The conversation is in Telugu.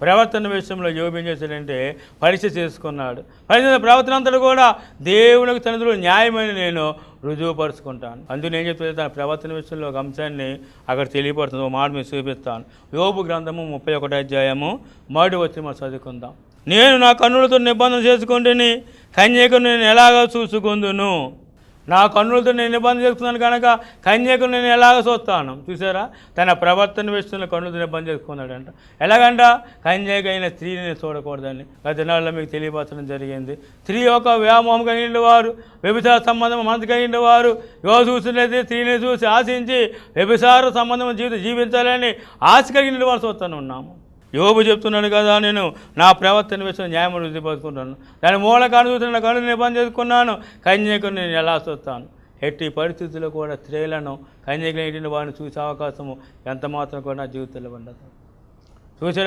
ప్రవర్తన విషయంలో యోబు ఏం చేశాడంటే పరీక్ష చేసుకున్నాడు. పరీక్ష ప్రవర్తన అంతటి కూడా దేవునికి తండ్రులు న్యాయమైన నేను రుజువుపరుచుకుంటాను. అందుకు నేను చెప్తే తన ప్రవర్తన విషయంలో ఒక అంశాన్ని అక్కడ తెలియపడుతుంది ఒక మాట మీకు చూపిస్తాను. యోబు గ్రంథము ముప్పై ఒకటి అధ్యాయము మొదటి వచ్చి మనం చదువుకుందాం. నేను నా కన్నులతో నిబంధన చేసుకుంటేని కన్యకను నేను ఎలాగ చూసుకుందును? నా కన్నులతో నేను నిబంధన చేసుకున్నాను కనుక కన్యకు నేను ఎలాగ చూస్తాను? చూసారా? తన ప్రవర్తన విషయంలో కన్నులతో నిబంధన చేసుకున్నాడంట. ఎలాగంట? కన్యక అయిన స్త్రీని నేను చూడకూడదని. గత మీకు తెలియపరచడం జరిగింది. స్త్రీ యొక్క వ్యామోహం కలిగిన వారు వ్యభిచార సంబంధం మనసు కలిగిన వారు యువ చూసినది స్త్రీని చూసి ఆశించి వ్యభిచార సంబంధం జీవితం జీవించాలని ఆశ కలిగిన వారు చూస్తాను ఉన్నాము. యోబు చెప్తున్నాడు కదా నేను నా ప్రవర్తన విషయం న్యాయం రుజుపరుచుకుంటాను దాని మూల కాను చూసిన కళ్ళు నిబంధన చేసుకున్నాను. కన్యకు నేను ఎలా చూస్తాను ఎట్టి పరిస్థితుల్లో కూడా స్త్రీలను కన్యకలు వారిని చూసే అవకాశము ఎంత మాత్రం కూడా నా జీవితంలో ఉండదు. చూసే